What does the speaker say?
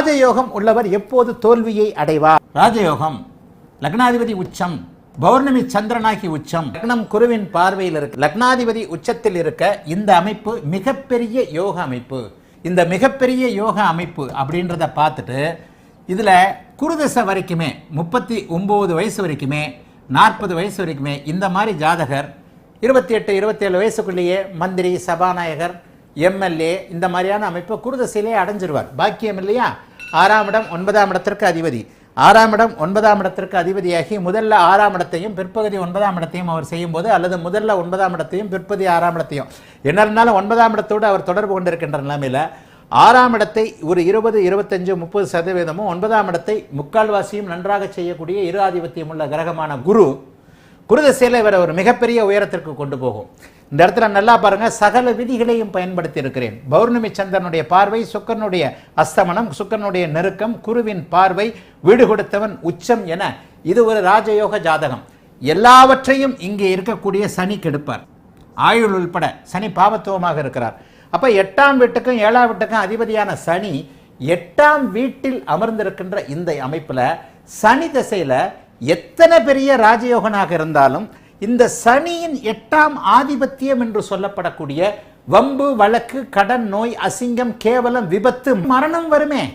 ராஜயோகம் உள்ளவர் எப்போது தோல்வியை அடைவார்? ராஜயோகம். லக்னாதிபதி உச்சம். பௌர்ணமி சந்திரனாகி உச்சம். லக்னம் குருவின் பார்வையில் இருக்கு லக்னாதிபதி உச்சத்தில் இருக்க இந்த அமைப்பு மிகப்பெரிய யோக அமைப்பு. இந்த மிகப்பெரிய யோக அமைப்பு அப்படின்றத பார்த்துட்டு இதில் குருதசை வரைக்குமே முப்பத்தி ஒம்பது வயசு வரைக்குமே நாற்பது வயசு வரைக்குமே இந்த மாதிரி ஜாதகர் இருபத்தி எட்டு இருபத்தேழு வயசுக்குள்ளேயே மந்திரி சபாநாயகர் எம்எல்ஏ இந்த மாதிரியான அமைப்பை குருதசையிலே அடைஞ்சிருவார். பாக்கியம் இல்லையா? ஆறாம் இடம் ஒன்பதாம் இடத்திற்கு அதிபதி. ஆறாம் இடம் ஒன்பதாம் இடத்திற்கு அதிபதியாகி முதல்ல ஆறாம் இடத்தையும் பிற்பகுதி ஒன்பதாம் இடத்தையும் அவர் செய்யும்போது அல்லது முதல்ல ஒன்பதாம் இடத்தையும் பிற்பகுதி ஆறாம் இடத்தையும். என்ன இருந்தாலும் ஒன்பதாம் இடத்தோடு அவர் தொடர்பு கொண்டிருக்கின்ற நிலைமையில் ஆறாம் இடத்தை ஒரு இருபது இருபத்தஞ்சு முப்பது சதவீதமும் ஒன்பதாம் இடத்தை முக்கால்வாசியும் நன்றாக செய்யக்கூடிய இரு ஆதிபத்தியம் உள்ள கிரகமான குரு குருதசையில் வர ஒரு மிகப்பெரிய உயரத்திற்கு கொண்டு போகும். இந்த இடத்துல நல்லா பாருங்க சகல விதிகளையும் பயன்படுத்தி இருக்கிறேன் பௌர்ணமி சந்திரனுடைய பார்வை சுக்கரனுடைய அஸ்தமனம் சுக்கரனுடைய நெருக்கம் குருவின் பார்வை வீடு கொடுத்தவன் உச்சம் என. இது ஒரு ராஜயோக ஜாதகம். எல்லாவற்றையும் இங்கே இருக்கக்கூடிய சனி கெடுப்பார். ஆயுள் உள்பட சனி பாவத்துவமாக இருக்கிறார். அப்ப எட்டாம் வீட்டுக்கும் ஏழாம் வீட்டுக்கும் அதிபதியான சனி எட்டாம் வீட்டில் அமர்ந்திருக்கின்ற இந்த அமைப்புல சனி திசையில எத்தனை பெரிய ராஜயோகனாக இருந்தாலும் இந்த சனியின் எட்டாம் ஆதிபத்தியம் என்று சொல்லப்படக்கூடிய வம்பு வழக்கு கடன் நோய் அசிங்கம் கேவலம் விபத்து மரணம் வருமே.